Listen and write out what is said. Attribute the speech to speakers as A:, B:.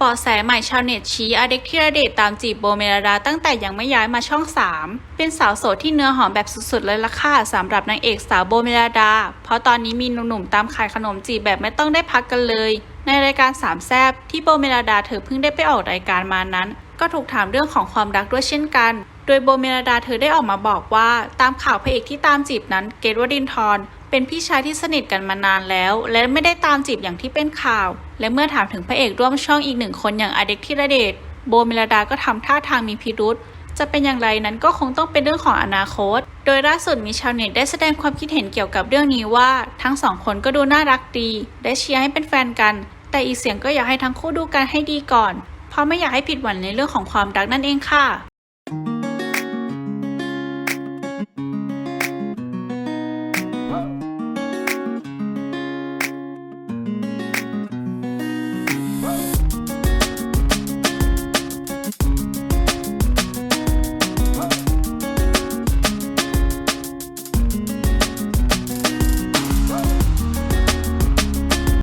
A: ปาะแสใหม่ชาวเน็ตชี้อเด็กธีรเดชตามจีบโบเมลดาตั้งแต่ยังไม่ย้ายมาช่อง 3 เป็นสาวโสดที่เนื้อหอมแบบสุดๆเลยล่ะค่ะสำหรับนางเอกสาวโบเมลดา เพราะตอนนี้มีหนุ่มๆตามขายขนมจีบแบบไม่ต้องได้พักกันเลย ในรายการสามแซบที่โบเมลดาเธอเพิ่งได้ไปออกรายการมานั้น ก็ถูกถามเรื่องของความรักด้วยเช่นกัน ดยโบเมลดาเธอได้ออกมาบอกว่าตามข่าวพระเอกที่ตามจีบนั้นเกรทวดินทร์เป็นพี่ชายที่สนิทกันมานานแล้ว และไม่ได้ตามจีบอย่างที่เป็นข่าว และเมื่อถามถึงพระเอกร่วมช่องอีกหนึ่งคนอย่างอเด็กธีรเดชโบเมลดาก็ทำท่าทางมีพิรุษจะเป็นอย่างไรนั้นก็คงต้องเป็นเรื่องของอนาคต โดยล่าสุดมีชาวเน็ตได้แสดงความคิดเห็นเกี่ยวกับเรื่องนี้ว่า ทั้งสองคนก็ดูน่ารักดี ได้เชียร์ให้เป็นแฟนกัน แต่อีกเสียงก็อยากให้ทั้งคู่ดูกันให้ดีก่อน เพราะไม่อยากให้ผิดหวังในเรื่องของความรักนั่นเองค่ะ